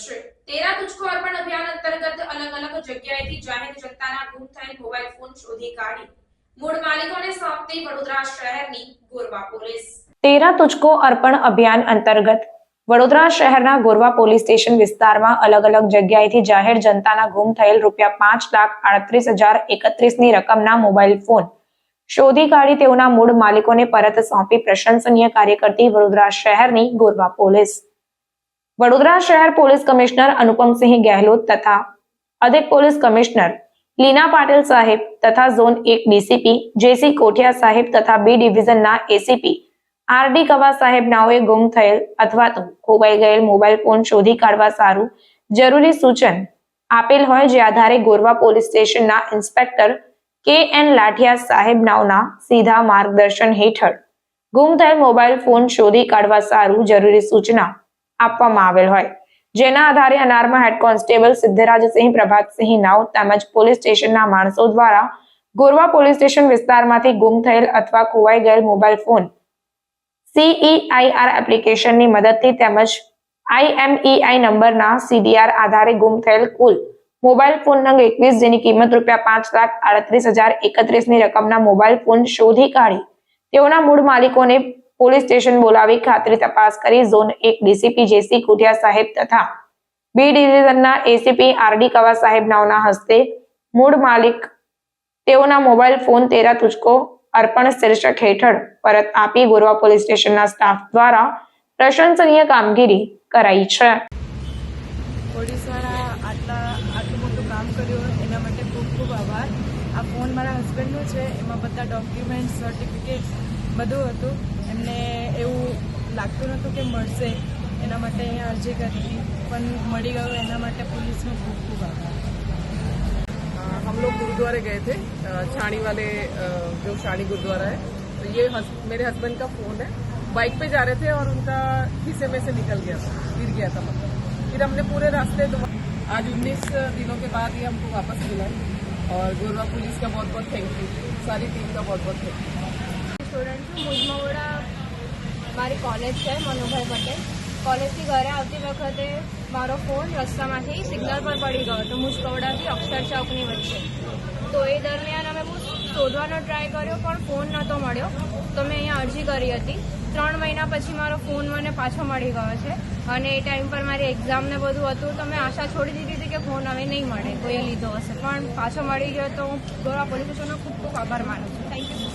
છે તેરા તુજકો અર્પણ અભિયાન અંતર્ગત અલગ અલગ જગ્યાએથી જાહેર જનતાના ગુમ થયેલ મોબાઈલ ફોન શોધી કાઢી. મૂળ માલિકોને સોંપતી વડોદરા શહેરની ગોરવા પોલીસ. તેરા તુજકો અર્પણ અભિયાન અંતર્ગત વડોદરા શહેરના ગોરવા પોલીસ સ્ટેશન વિસ્તારમાં અલગ અલગ જગ્યાએથી જાહેર જનતાના ગુમ થયેલ રૂપિયા પાંચ લાખ આડત્રીસ હજાર એકત્રીસની રકમના મોબાઈલ ફોન શોધી કાઢી તેઓના મૂળ માલિકોને પરત સોંપી પ્રશંસનીય કાર્ય કરતી વડોદરા શહેરની ગોરવા પોલીસ. વડોદરા શહેર પોલીસ કમિશનર અનુપમસિંહ ગેહલોત તથા અધિક પોલીસ કમિશનર લીના પાટીલ સાહેબ તથા ઝોન એક ડીસીપી જેસી કોઠિયા સાહેબ તથા બી ડિવિઝનના એસીપી આરડી કવા સાહેબ નાઓએ ગુમ થયેલ અથવા તો ખોવાઈ ગયેલ મોબાઈલ ફોન શોધી કાઢવા સારું જરૂરી સૂચન આપેલ હોય જે આધારે ગોરવા પોલીસ સ્ટેશનના ઇન્સ્પેક્ટર કે એન લાઠિયા સાહેબ નાઓના સીધા માર્ગદર્શન હેઠળ ગુમ થયેલ મોબાઈલ ફોન શોધી કાઢવા સારું જરૂરી સૂચના આપવામાં આવેલ હોય. જેના આધારે અનારમાં હેડ કોન્સ્ટેબલ સિદ્ધરાજસિંહ, પ્રભાતસિંહ નાવ તેમજ પોલીસ સ્ટેશનના માણસો દ્વારા ગોરવા પોલીસ સ્ટેશન વિસ્તારમાંથી ગુમ થયેલ અથવા ખોવાઈ ગયેલ મોબાઈલ ફોન સીઈઆઈઆર એપ્લિકેશનની મદદથી તેમજ આઈએમઈઆઈ નંબરના સીડીઆર આધારે ગુમ થયેલ કુલ મોબાઈલ ફોન નંગ એકવીસ જેની કિંમત રૂપિયા પાંચ લાખ આડત્રીસ હજાર એકત્રીસની રકમના મોબાઈલ ફોન શોધી કાઢી. તેઓના મૂળ માલિકોને પોલીસ સ્ટેશન બોલાવી ખાતરી તપાસ કરી ઝોન એક ડીસીપી જેસી કુઠિયા સાહેબ તથા બી ડિવિઝનના એસીપી આરડી કવા સાહેબ નાઓના હસ્તે મૂળ માલિક તેઓના મોબાઈલ ફોન તેરા તુચકો અર્પણ શીર્ષક હેઠળ પરત આપી ગોરવા પોલીસ સ્ટેશનના સ્ટાફ દ્વારા પ્રશંસનીય કામગીરી કરાઈ છે. પોલીસવાળા આટલા, આટલું મોટું કામ કર્યું, એના માટે ખૂબ ખૂબ આભાર. આ ફોન મારા હસબન્ડનો છે, એમાં બધા ડોક્યુમેન્ટ સર્ટિફિકેટ બધું હતું. એમને એવું લાગતું નહોતું કે મળશે એના માટે અહીંયા અરજી કરી હતી પણ મળી ગયું એના માટે પોલીસનો ખૂબ ખૂબ આભાર अ, हम लोग गुरुद्वारे गए थे अ, छाणी वाले अ, जो छाणी गुरुद्वारा है तो ये हस, मेरे हस्बैंड का फ़ोन है बाइक पे जा रहे थे और उनका खीसे में से निकल गया था गिर गया था मतलब फिर हमने पूरे रास्ते तो आज उन्नीस दिनों के बाद ये हमको वापस मिला है और गोरवा पुलिस का बहुत बहुत थैंक यू सारी टीम का बहुत बहुत थैंक यू સ્ટુડન્ટ છું. મુજમવડા મારી કોલેજ છે મનુભાઈ પટેલ. કોલેજથી ઘરે આવતી વખતે મારો ફોન રસ્તામાંથી સિગ્નલ પર પડી ગયો હતો. મુજકવડાથી અક્ષર ચોકની વચ્ચે. તો એ દરમિયાન અમે હું શોધવાનો ટ્રાય કર્યો, પણ ફોન નહોતો મળ્યો. તો મેં અહીંયા અરજી કરી હતી. ત્રણ મહિના પછી મારો ફોન મને પાછો મળી ગયો છે. અને એ ટાઈમ પર મારી એક્ઝામને બધું હતું. તો મેં આશા છોડી દીધી હતી કે ફોન હવે નહીં મળે. કોઈએ લીધો હશે. પણ પાછો મળી ગયો તો હું ગોરા પોલીસ સ્ટેશનનો ખૂબ ખૂબ આભાર માનું છું. Thank you